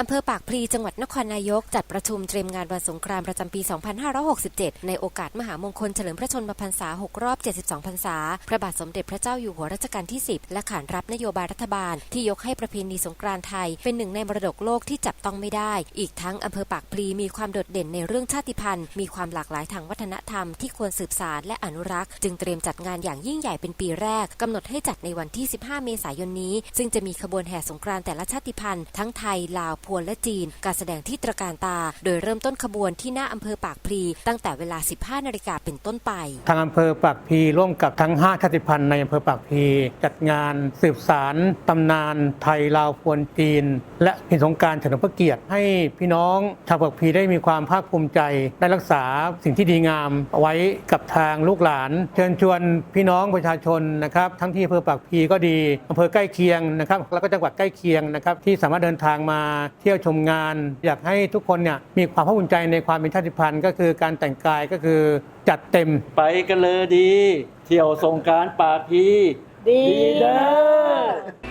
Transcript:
อำเภอปากพลีจังหวัดนครนายก จัดประชุมเตรียมงานวันสงกรานต์ประจำปี 2567 ในโอกาสมหามงคลเฉลิมพระชนมพรรษา 6 รอบ 72 พรรษา พระบาทสมเด็จพระเจ้าอยู่หัวรัชกาลที่ 10 และขานรับนโยบายรัฐบาล ที่ยกให้ประเพณีสงกรานต์ไทย เป็นหนึ่งในมรดกโลกที่จับต้องไม่ได้ อีกทั้งอำเภอปากพลีมีความโดดเด่นในเรื่องชาติพันธุ์ มีความหลากหลายทางวัฒนธรรมที่ควรสืบสานและอนุรักษ์ จึงเตรียมจัดงานอย่างยิ่งใหญ่เป็นปีแรกกำหนดให้จัดในวันที่ 15 เมษายนนี้ ซึ่งจะมีขบวนแห่สงกรานต์แต่ละชาติพันธุ์ทั้งไทยลาวพวนและจีน การแสดงที่ตระการตา โดยเริ่มต้นขบวนที่หน้าอำเภอปากพลีตั้งแต่เวลา 15 นาฬิกาเป็นต้นไป ทางอำเภอปากพลีร่วมกับทั้ง 5 ชาติพันธุ์ในอำเภอปากพลีจัดงานสืบสารตำนานไทยลาวพวนจีน และเป็นสงการเฉลิมพระเกียรติ ให้พี่น้องชาวปากพลีได้มีความภาคภูมิใจ ได้รักษาสิ่งที่ดีงามเอาไว้กับทางลูกหลาน เชิญชวนพี่น้องประชาชนนะครับทั้งที่อำเภอปากพลีก็ดีอำเภอใกล้เคียงนะครับแล้วก็จังหวัดใกล้เคียงนะครับที่สามารถเดินทางมาเที่ยวชมงาน อยากให้ทุกคนเนี่ยมีความภาคภูมิใจในความเป็นชาติพันธุ์ ก็คือการแต่งกายก็คือจัดเต็ม ไปกันเลยดี เที่ยวสงกรารปากพีดีเด้อ